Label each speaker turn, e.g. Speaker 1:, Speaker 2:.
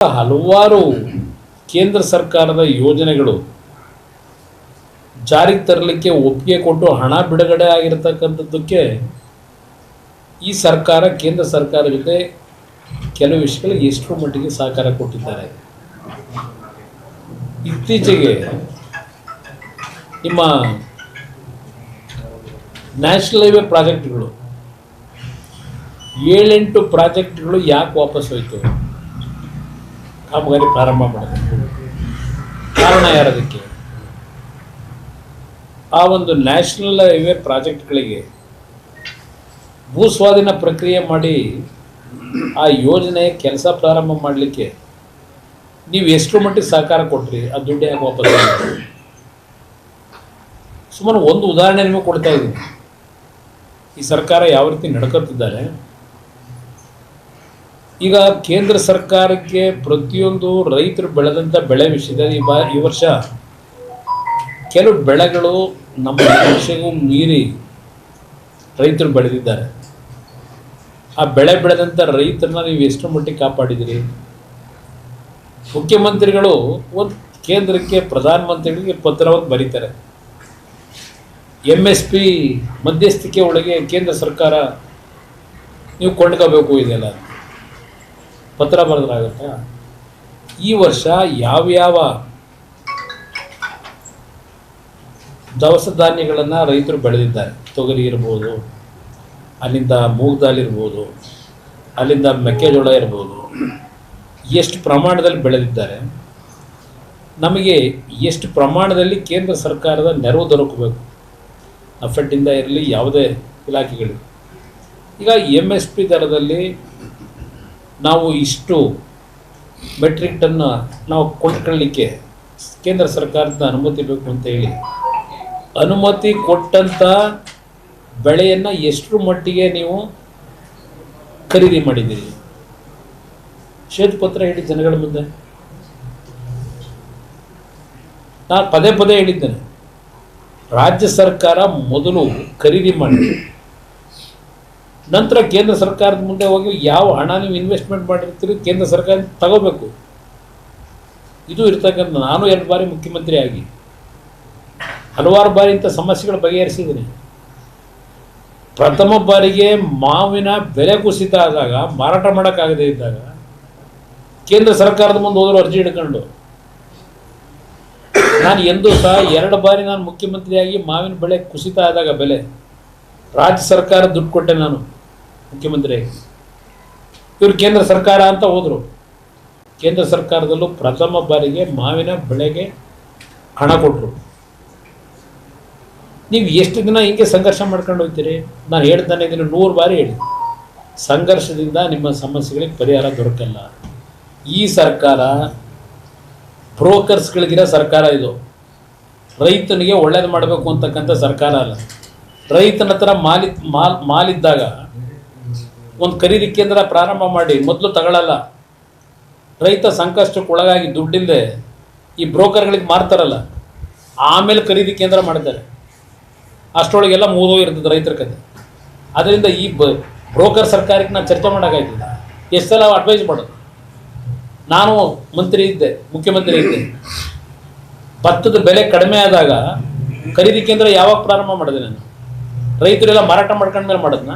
Speaker 1: ಹಲವಾರು ಕೇಂದ್ರ ಸರ್ಕಾರದ ಯೋಜನೆಗಳು ಜಾರಿಗೆ ತರಲಿಕ್ಕೆ ಒಪ್ಪಿಗೆ ಕೊಟ್ಟು ಹಣ ಬಿಡುಗಡೆ ಆಗಿರತಕ್ಕಂಥದ್ದಕ್ಕೆ ಈ ಸರ್ಕಾರ, ಕೇಂದ್ರ ಸರ್ಕಾರ ಜೊತೆ ಕೆಲವು ವಿಷಯಗಳಿಗೆ ಎಷ್ಟರ ಮಟ್ಟಿಗೆ ಸಹಕಾರ ಕೊಟ್ಟಿದ್ದಾರೆ. ಇತ್ತೀಚೆಗೆ ನಿಮ್ಮ ನ್ಯಾಷನಲ್ ಹೈವೇ ಪ್ರಾಜೆಕ್ಟ್ಗಳು ಏಳೆಂಟು ಪ್ರಾಜೆಕ್ಟ್ಗಳು ಯಾಕೆ ವಾಪಸ್ ಹೋಯ್ತು? ಕಾಮಗಾರಿ ಪ್ರಾರಂಭ ಮಾಡಿದೆ. ಕಾರಣ ಯಾರದಕ್ಕೆ ಆ ಒಂದು ನ್ಯಾಷನಲ್ ಹೈವೇ ಪ್ರಾಜೆಕ್ಟ್ಗಳಿಗೆ ಭೂಸ್ವಾಧೀನ ಪ್ರಕ್ರಿಯೆ ಮಾಡಿ ಆ ಯೋಜನೆ ಕೆಲಸ ಪ್ರಾರಂಭ ಮಾಡಲಿಕ್ಕೆ ನೀವು ಎಷ್ಟು ಮಟ್ಟಿಗೆ ಸಹಕಾರ ಕೊಟ್ರಿ, ಆ ದುಡ್ಡು ಯಾಕೆ ವಾಪಸ್ ಸುಮಾರು ಒಂದು ಉದಾಹರಣೆ ನಿಮಗೆ ಕೊಡ್ತಾ ಇದ್ದೀನಿ. ಈ ಸರ್ಕಾರ ಯಾವ ರೀತಿ ನಡ್ಕೊತಿದ್ದಾರೆ ಈಗ ಕೇಂದ್ರ ಸರ್ಕಾರಕ್ಕೆ ಪ್ರತಿಯೊಂದು ರೈತರು ಬೆಳೆದಂಥ ಬೆಳೆ ವಿಷಯದಲ್ಲಿ ಈ ವರ್ಷ ಕೆಲವು ಬೆಳೆಗಳು ನಮ್ಮ ನಿರೀಕ್ಷೆಗೂ ಮೀರಿ ರೈತರು ಬೆಳೆದಿದ್ದಾರೆ. ಆ ಬೆಳೆ ಬೆಳೆದಂಥ ರೈತರನ್ನ ನೀವು ಎಷ್ಟು ಮಟ್ಟಿಗೆ ಕಾಪಾಡಿದಿರಿ? ಮುಖ್ಯಮಂತ್ರಿಗಳು ಒಂದು ಕೇಂದ್ರಕ್ಕೆ ಪ್ರಧಾನಮಂತ್ರಿಗಳಿಗೆ ಪತ್ರವಾಗಿ ಬರೀತಾರೆ. ಎಂ ಎಸ್ ಪಿ ಮಧ್ಯಸ್ಥಿಕೆ ಒಳಗೆ ಕೇಂದ್ರ ಸರ್ಕಾರ ನೀವು ಕೊಂಡ್ಕೋಬೇಕು ಇದೆಲ್ಲ ಪತ್ರ ಬರೆದ್ರಾಗತ್ತಾ. ಈ ವರ್ಷ ಯಾವ್ಯಾವ ದವಸ ಧಾನ್ಯಗಳನ್ನು ರೈತರು ಬೆಳೆದಿದ್ದಾರೆ? ತೊಗರಿ ಇರ್ಬೋದು, ಅಲ್ಲಿಂದ ಮೂಗ್ ದಾಲ್ ಇರ್ಬೋದು, ಅಲ್ಲಿಂದ ಮೆಕ್ಕೆಜೋಳ ಇರ್ಬೋದು. ಎಷ್ಟು ಪ್ರಮಾಣದಲ್ಲಿ ಬೆಳೆದಿದ್ದಾರೆ? ನಮಗೆ ಎಷ್ಟು ಪ್ರಮಾಣದಲ್ಲಿ ಕೇಂದ್ರ ಸರ್ಕಾರದ ನೆರವು ದೊರಕಬೇಕು? ಅಫೆಟ್ಟಿಂದ ಇರಲಿ, ಯಾವುದೇ ಇಲಾಖೆಗಳು ಈಗ ಎಂ ಎಸ್ ಪಿ ದರದಲ್ಲಿ ನಾವು ಇಷ್ಟು ಮೆಟ್ರಿಕ್ ಟನ್ ನಾವು ಕೊಂಡ್ಕೊಳ್ಳಲಿಕ್ಕೆ ಕೇಂದ್ರ ಸರ್ಕಾರದ ಅನುಮತಿ ಬೇಕು ಅಂತ ಹೇಳಿ, ಅನುಮತಿ ಕೊಟ್ಟಂಥ ಬೆಳೆಯನ್ನು ಎಷ್ಟರ ಮಟ್ಟಿಗೆ ನೀವು ಖರೀದಿ ಮಾಡಿದ್ದೀರಿ? ಶ್ವೇತಪತ್ರ ಹೇಳಿ ಜನಗಳ ಮುಂದೆ. ನಾನು ಪದೇ ಪದೇ ಹೇಳಿದ್ದೇನೆ, ರಾಜ್ಯ ಸರ್ಕಾರ ಮೊದಲು ಖರೀದಿ ಮಾಡಿ ನಂತರ ಕೇಂದ್ರ ಸರ್ಕಾರದ ಮುಂದೆ ಹೋಗಿ ಯಾವ ಹಣ ನೀವು ಇನ್ವೆಸ್ಟ್ಮೆಂಟ್ ಮಾಡಿರ್ತೀರಿ ಕೇಂದ್ರ ಸರ್ಕಾರ ತಗೋಬೇಕು. ಇದು ಇರ್ತಕ್ಕಂಥ ನಾನು ಎರಡು ಬಾರಿ ಮುಖ್ಯಮಂತ್ರಿ ಆಗಿ. ಹಲವಾರು ಬಾರಿ ಇಂಥ ಸಮಸ್ಯೆಗಳು ಬಗೆಹರಿಸಿದ್ದೀನಿ. ಪ್ರಥಮ ಬಾರಿಗೆ ಮಾವಿನ ಬೆಲೆ ಕುಸಿತ ಆದಾಗ ಮಾರಾಟ ಮಾಡೋಕ್ಕಾಗದೇ ಇದ್ದಾಗ, ಕೇಂದ್ರ ಸರ್ಕಾರದ ಮುಂದೆ ಹೋದ್ರು ಅರ್ಜಿ ಹಿಡ್ಕೊಂಡು. ನಾನು ಎಂದೂ ಸಹ ಎರಡು ಬಾರಿ ನಾನು ಮುಖ್ಯಮಂತ್ರಿಯಾಗಿ ಮಾವಿನ ಬೆಳೆ ಕುಸಿತ ಆದಾಗ ಬೆಲೆ. ರಾಜ್ಯ ಸರ್ಕಾರ ದುಡ್ಡು ಕೊಟ್ಟೆ ನಾನು. ಮುಖ್ಯಮಂತ್ರಿಯಾಗಿ ಇವರು ಕೇಂದ್ರ ಸರ್ಕಾರ ಅಂತ ಹೋದರು. ಕೇಂದ್ರ ಸರ್ಕಾರದಲ್ಲೂ ಪ್ರಥಮ ಬಾರಿಗೆ ಮಾವಿನ ಬೆಳೆಗೆ ಹಣ ಕೊಟ್ಟರು ನೀವು ಎಷ್ಟು ದಿನ ಹಿಂಗೆ ಸಂಘರ್ಷ ಮಾಡ್ಕೊಂಡು ಹೋಗ್ತೀರಿ? ನಾನು ಹೇಳ್ತಾನೆ ಇದನ್ನು ನೂರು ಬಾರಿ ಹೇಳಿ. ಸಂಘರ್ಷದಿಂದ ನಿಮ್ಮ ಸಮಸ್ಯೆಗಳಿಗೆ ಪರಿಹಾರ ದೊರಕಲ್ಲ. ಈ ಸರ್ಕಾರ ಬ್ರೋಕರ್ಸ್ಗಳಿಗಿರೋ ಸರ್ಕಾರ ಇದು. ರೈತನಿಗೆ ಒಳ್ಳೇದು ಮಾಡಬೇಕು ಅಂತಕ್ಕಂಥ ಸರ್ಕಾರ ಅಲ್ಲ. ರೈತನ ಹತ್ರ ಮಾಲಿ ಮಾಲ್ ಮಾಲಿದ್ದಾಗ ಒಂದು ಖರೀದಿ ಕೇಂದ್ರ ಪ್ರಾರಂಭ ಮಾಡಿ ಮೊದಲು ತಗೊಳ್ಳಲ್ಲ ರೈತ ಸಂಕಷ್ಟಕ್ಕೆ ಒಳಗಾಗಿ ದುಡ್ಡಿಲ್ಲದೆ ಈ ಬ್ರೋಕರ್ಗಳಿಗೆ ಮಾರ್ತಾರಲ್ಲ. ಆಮೇಲೆ ಖರೀದಿ ಕೇಂದ್ರ ಮಾಡ್ತಾರೆ ಅಷ್ಟರೊಳಗೆಲ್ಲ ಇರ್ತದೆ ರೈತರ ಕತೆ. ಅದರಿಂದ ಈ ಬ ಬ್ರೋಕರ್ ಸರ್ಕಾರಕ್ಕೆ ನಾನು ಚರ್ಚೆ ಮಾಡೋಕ್ಕಾಗ್ತಿಲ್ಲ ಎಷ್ಟು ಸಲ ಅಡ್ವೈಸ್ ಮಾಡೋದು? ನಾನು ಮಂತ್ರಿ ಇದ್ದೆ, ಮುಖ್ಯಮಂತ್ರಿ ಇದ್ದೆ. ಭತ್ತದ ಬೆಲೆ ಕಡಿಮೆ ಆದಾಗ ಖರೀದಿ ಕೇಂದ್ರ ಯಾವಾಗ ಪ್ರಾರಂಭ ಮಾಡಿದೆ ನಾನು? ರೈತರೆಲ್ಲ ಮಾರಾಟ ಮಾಡ್ಕೊಂಡ್ಮೇಲೆ ಮಾಡೋದನ್ನ